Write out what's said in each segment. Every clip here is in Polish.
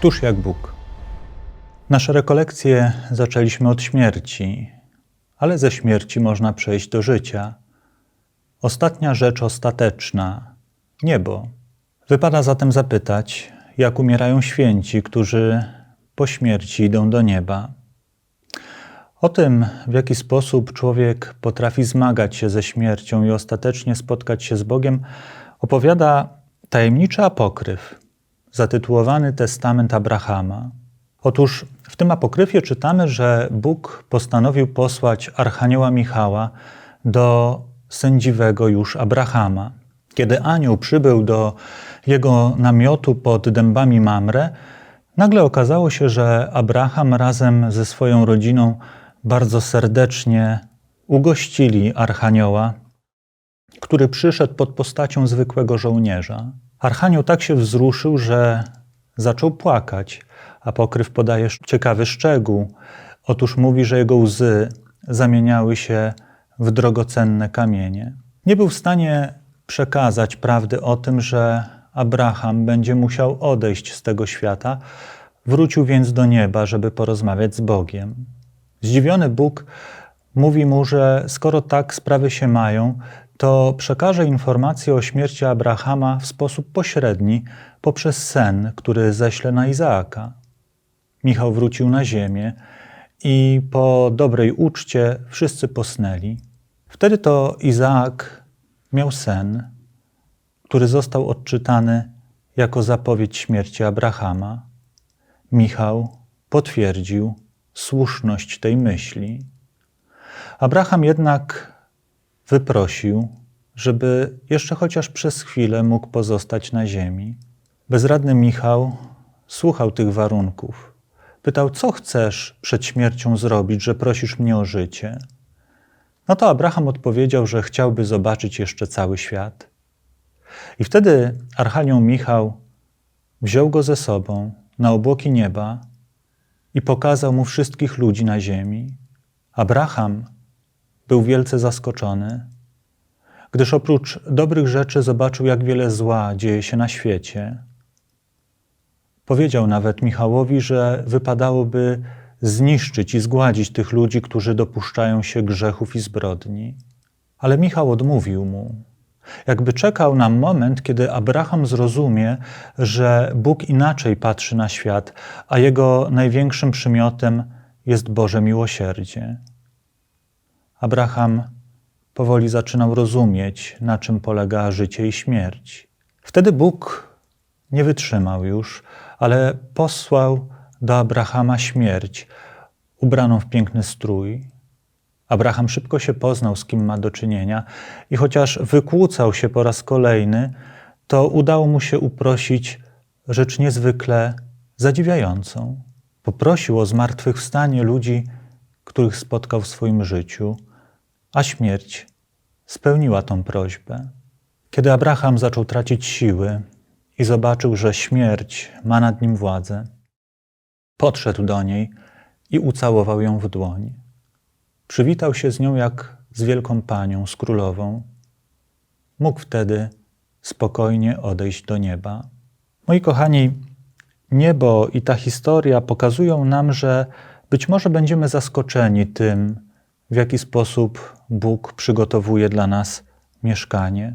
Któż jak Bóg? Nasze rekolekcje zaczęliśmy od śmierci, ale ze śmierci można przejść do życia. Ostatnia rzecz ostateczna niebo. Wypada zatem zapytać, jak umierają święci, którzy po śmierci idą do nieba. O tym, w jaki sposób człowiek potrafi zmagać się ze śmiercią i ostatecznie spotkać się z Bogiem, opowiada tajemniczy apokryf, zatytułowany Testament Abrahama. Otóż w tym apokryfie czytamy, że Bóg postanowił posłać Archanioła Michała do sędziwego już Abrahama. Kiedy anioł przybył do jego namiotu pod dębami Mamre, nagle okazało się, że Abraham razem ze swoją rodziną bardzo serdecznie ugościli Archanioła, który przyszedł pod postacią zwykłego żołnierza. Archanioł tak się wzruszył, że zaczął płakać. Apokryf podaje ciekawy szczegół. Otóż mówi, że jego łzy zamieniały się w drogocenne kamienie. Nie był w stanie przekazać prawdy o tym, że Abraham będzie musiał odejść z tego świata. Wrócił więc do nieba, żeby porozmawiać z Bogiem. Zdziwiony Bóg mówi mu, że skoro tak sprawy się mają, to przekaże informację o śmierci Abrahama w sposób pośredni poprzez sen, który ześle na Izaaka. Michał wrócił na ziemię i po dobrej uczcie wszyscy posnęli. Wtedy to Izaak miał sen, który został odczytany jako zapowiedź śmierci Abrahama. Michał potwierdził słuszność tej myśli. Abraham jednak wyprosił, żeby jeszcze chociaż przez chwilę mógł pozostać na ziemi. Bezradny Michał słuchał tych warunków. Pytał, co chcesz przed śmiercią zrobić, że prosisz mnie o życie? No to Abraham odpowiedział, że chciałby zobaczyć jeszcze cały świat. I wtedy Archanioł Michał wziął go ze sobą na obłoki nieba i pokazał mu wszystkich ludzi na ziemi. Abraham był wielce zaskoczony, gdyż oprócz dobrych rzeczy zobaczył, jak wiele zła dzieje się na świecie. Powiedział nawet Michałowi, że wypadałoby zniszczyć i zgładzić tych ludzi, którzy dopuszczają się grzechów i zbrodni. Ale Michał odmówił mu. Jakby czekał na moment, kiedy Abraham zrozumie, że Bóg inaczej patrzy na świat, a jego największym przymiotem jest Boże miłosierdzie. Abraham powoli zaczynał rozumieć, na czym polega życie i śmierć. Wtedy Bóg nie wytrzymał już, ale posłał do Abrahama śmierć, ubraną w piękny strój. Abraham szybko się poznał, z kim ma do czynienia, i chociaż wykłócał się po raz kolejny, to udało mu się uprosić rzecz niezwykle zadziwiającą. Poprosił o zmartwychwstanie ludzi, których spotkał w swoim życiu, a śmierć spełniła tą prośbę. Kiedy Abraham zaczął tracić siły i zobaczył, że śmierć ma nad nim władzę, podszedł do niej i ucałował ją w dłoń. Przywitał się z nią jak z wielką panią, z królową. Mógł wtedy spokojnie odejść do nieba. Moi kochani, niebo i ta historia pokazują nam, że być może będziemy zaskoczeni tym, w jaki sposób Bóg przygotowuje dla nas mieszkanie.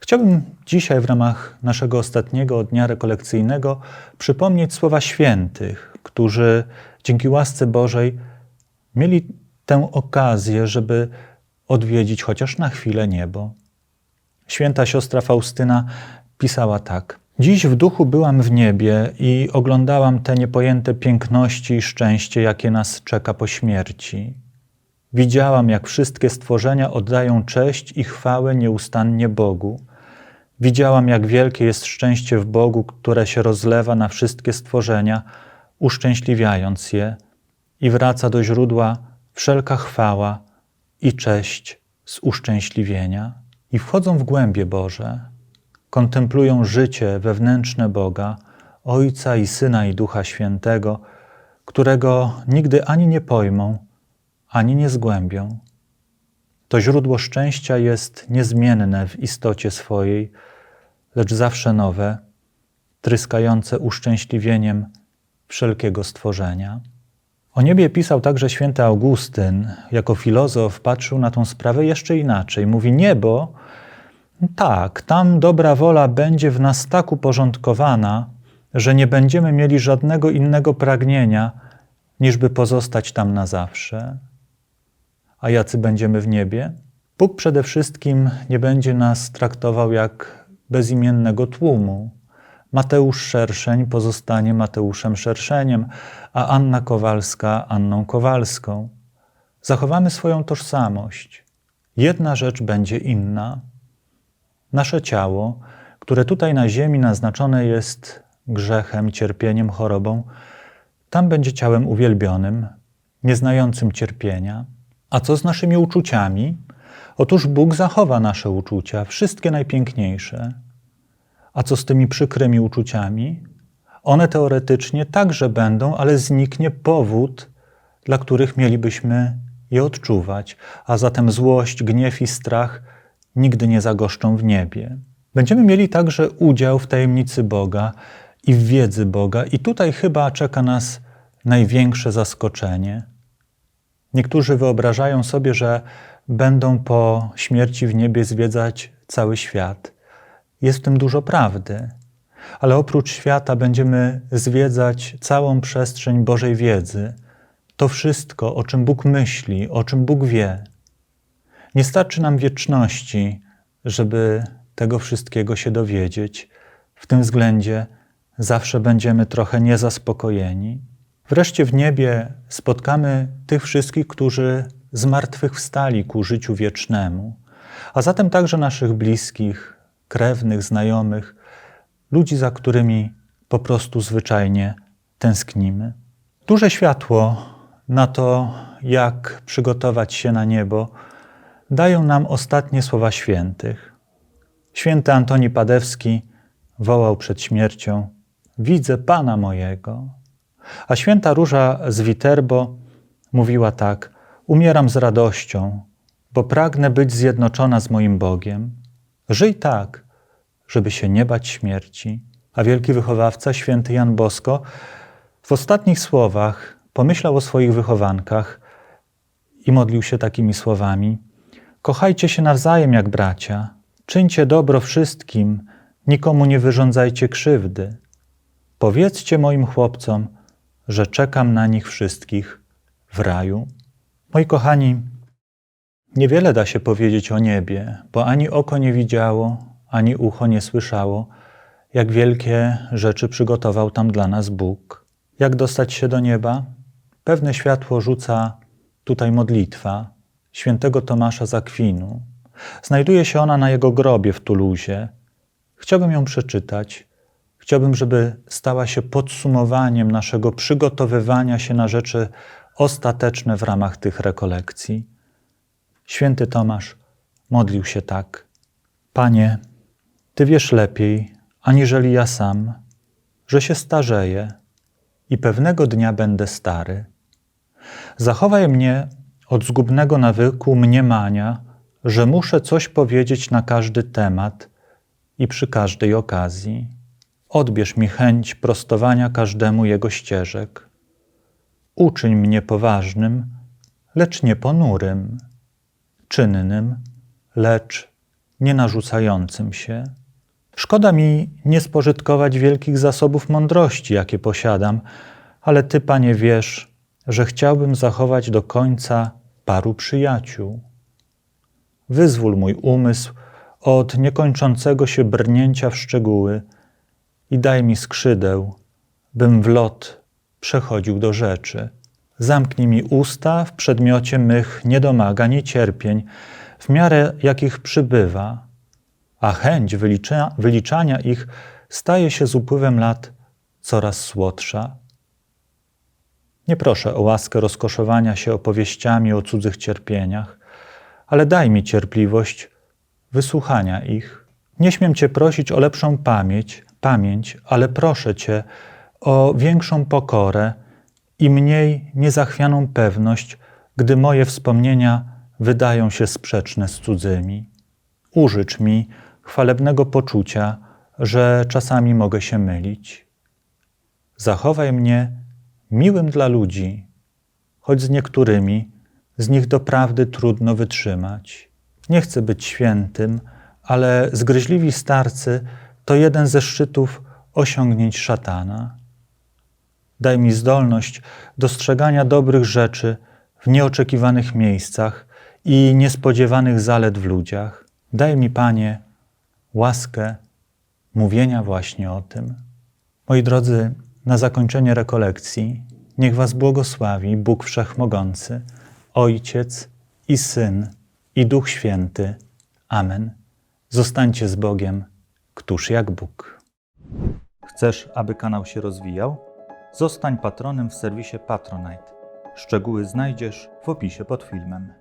Chciałbym dzisiaj w ramach naszego ostatniego dnia rekolekcyjnego przypomnieć słowa świętych, którzy dzięki łasce Bożej mieli tę okazję, żeby odwiedzić chociaż na chwilę niebo. Święta siostra Faustyna pisała tak: Dziś w duchu byłam w niebie i oglądałam te niepojęte piękności i szczęście, jakie nas czeka po śmierci. Widziałam, jak wszystkie stworzenia oddają cześć i chwałę nieustannie Bogu. Widziałam, jak wielkie jest szczęście w Bogu, które się rozlewa na wszystkie stworzenia, uszczęśliwiając je, i wraca do źródła wszelka chwała i cześć z uszczęśliwienia. I wchodzą w głębie Boże, kontemplują życie wewnętrzne Boga, Ojca i Syna i Ducha Świętego, którego nigdy ani nie pojmą, ani nie zgłębią. To źródło szczęścia jest niezmienne w istocie swojej, lecz zawsze nowe, tryskające uszczęśliwieniem wszelkiego stworzenia. O niebie pisał także święty Augustyn. Jako filozof patrzył na tą sprawę jeszcze inaczej. Mówi: Niebo, tak, tam dobra wola będzie w nas tak uporządkowana, że nie będziemy mieli żadnego innego pragnienia, niżby pozostać tam na zawsze. A jacy będziemy w niebie? Bóg przede wszystkim nie będzie nas traktował jak bezimiennego tłumu. Mateusz Szerszeń pozostanie Mateuszem Szerszeniem, a Anna Kowalska Anną Kowalską. Zachowamy swoją tożsamość. Jedna rzecz będzie inna. Nasze ciało, które tutaj na ziemi naznaczone jest grzechem, cierpieniem, chorobą, tam będzie ciałem uwielbionym, nieznającym cierpienia. A co z naszymi uczuciami? Otóż Bóg zachowa nasze uczucia, wszystkie najpiękniejsze. A co z tymi przykrymi uczuciami? One teoretycznie także będą, ale zniknie powód, dla których mielibyśmy je odczuwać, a zatem złość, gniew i strach nigdy nie zagoszczą w niebie. Będziemy mieli także udział w tajemnicy Boga i w wiedzy Boga, i tutaj chyba czeka nas największe zaskoczenie. Niektórzy wyobrażają sobie, że będą po śmierci w niebie zwiedzać cały świat. Jest w tym dużo prawdy, ale oprócz świata będziemy zwiedzać całą przestrzeń Bożej wiedzy. To wszystko, o czym Bóg myśli, o czym Bóg wie. Nie starczy nam wieczności, żeby tego wszystkiego się dowiedzieć. W tym względzie zawsze będziemy trochę niezaspokojeni. Wreszcie w niebie spotkamy tych wszystkich, którzy zmartwychwstali ku życiu wiecznemu, a zatem także naszych bliskich, krewnych, znajomych, ludzi, za którymi po prostu zwyczajnie tęsknimy. Duże światło na to, jak przygotować się na niebo, dają nam ostatnie słowa świętych. Święty Antoni Padewski wołał przed śmiercią: Widzę Pana mojego. A święta Róża z Witerbo mówiła tak: Umieram z radością, bo pragnę być zjednoczona z moim Bogiem. Żyj tak, żeby się nie bać śmierci. A wielki wychowawca, święty Jan Bosko, w ostatnich słowach pomyślał o swoich wychowankach i modlił się takimi słowami: Kochajcie się nawzajem jak bracia, czyńcie dobro wszystkim, nikomu nie wyrządzajcie krzywdy. Powiedzcie moim chłopcom, że czekam na nich wszystkich w raju. Moi kochani, niewiele da się powiedzieć o niebie, bo ani oko nie widziało, ani ucho nie słyszało, jak wielkie rzeczy przygotował tam dla nas Bóg. Jak dostać się do nieba? Pewne światło rzuca tutaj modlitwa świętego Tomasza z Akwinu. Znajduje się ona na jego grobie w Tuluzie. Chciałbym ją przeczytać. Chciałbym, żeby stała się podsumowaniem naszego przygotowywania się na rzeczy ostateczne w ramach tych rekolekcji. Święty Tomasz modlił się tak: Panie, Ty wiesz lepiej, aniżeli ja sam, że się starzeję i pewnego dnia będę stary. Zachowaj mnie od zgubnego nawyku mniemania, że muszę coś powiedzieć na każdy temat i przy każdej okazji. Odbierz mi chęć prostowania każdemu jego ścieżek. Uczyń mnie poważnym, lecz nie ponurym, czynnym, lecz nie narzucającym się. Szkoda mi nie spożytkować wielkich zasobów mądrości, jakie posiadam, ale Ty, Panie, wiesz, że chciałbym zachować do końca paru przyjaciół. Wyzwól mój umysł od niekończącego się brnięcia w szczegóły i daj mi skrzydeł, bym w lot przechodził do rzeczy. Zamknij mi usta w przedmiocie mych niedomagań i cierpień, w miarę jakich przybywa, a chęć wylicza, wyliczania ich staje się z upływem lat coraz słodsza. Nie proszę o łaskę rozkoszowania się opowieściami o cudzych cierpieniach, ale daj mi cierpliwość wysłuchania ich. Nie śmiem Cię prosić o lepszą pamięć, pamięć, ale proszę Cię o większą pokorę i mniej niezachwianą pewność, gdy moje wspomnienia wydają się sprzeczne z cudzymi. Użycz mi chwalebnego poczucia, że czasami mogę się mylić. Zachowaj mnie miłym dla ludzi, choć z niektórymi z nich doprawdy trudno wytrzymać. Nie chcę być świętym, ale zgryźliwi starcy to jeden ze szczytów osiągnięć szatana. Daj mi zdolność dostrzegania dobrych rzeczy w nieoczekiwanych miejscach i niespodziewanych zalet w ludziach. Daj mi, Panie, łaskę mówienia właśnie o tym. Moi drodzy, na zakończenie rekolekcji niech Was błogosławi Bóg Wszechmogący, Ojciec i Syn i Duch Święty. Amen. Zostańcie z Bogiem, któż jak Bóg. Chcesz, aby kanał się rozwijał? Zostań patronem w serwisie Patronite. Szczegóły znajdziesz w opisie pod filmem.